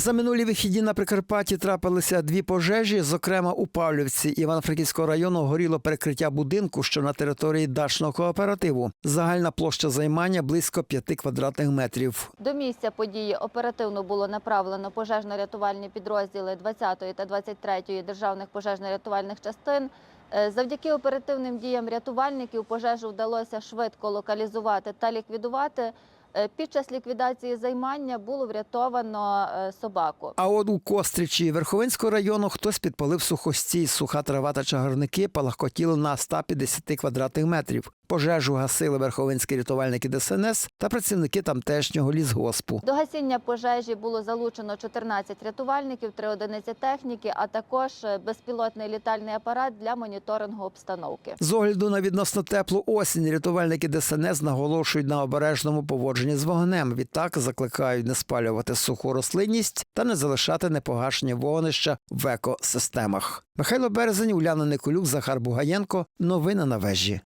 За минулі вихідні на Прикарпатті трапилися дві пожежі. Зокрема, у Павлівці Івано-Франківського району горіло перекриття будинку, що на території дачного кооперативу. Загальна площа займання близько 5 квадратних метрів. До місця події оперативно було направлено пожежно-рятувальні підрозділи 20-ї та 23-ї державних пожежно-рятувальних частин. Е, Завдяки оперативним діям рятувальників пожежу вдалося швидко локалізувати та ліквідувати. Е, Під час ліквідації займання було врятовано е, собаку. А от у Костричі Верховинського району хтось підпалив сухостій. Суха трава та чагарники палахкотіли на 150 квадратних метрів. Пожежу гасили верховинські рятувальники ДСНС та працівники тамтешнього лісгоспу. До гасіння пожежі було залучено 14 рятувальників, 3 одиниці техніки, а також е, безпілотний літальний апарат для моніторингу обстановки. З огляду на відносно теплу осінь рятувальники ДСНС наголошують на обережному поводженні з вогнем. Відтак закликають не спалювати суху рослинність та не залишати непогашення вогнища в екосистемах. Михайло Березень, Уляна Николюк, Захар Бугаєнко. Новини на вежі.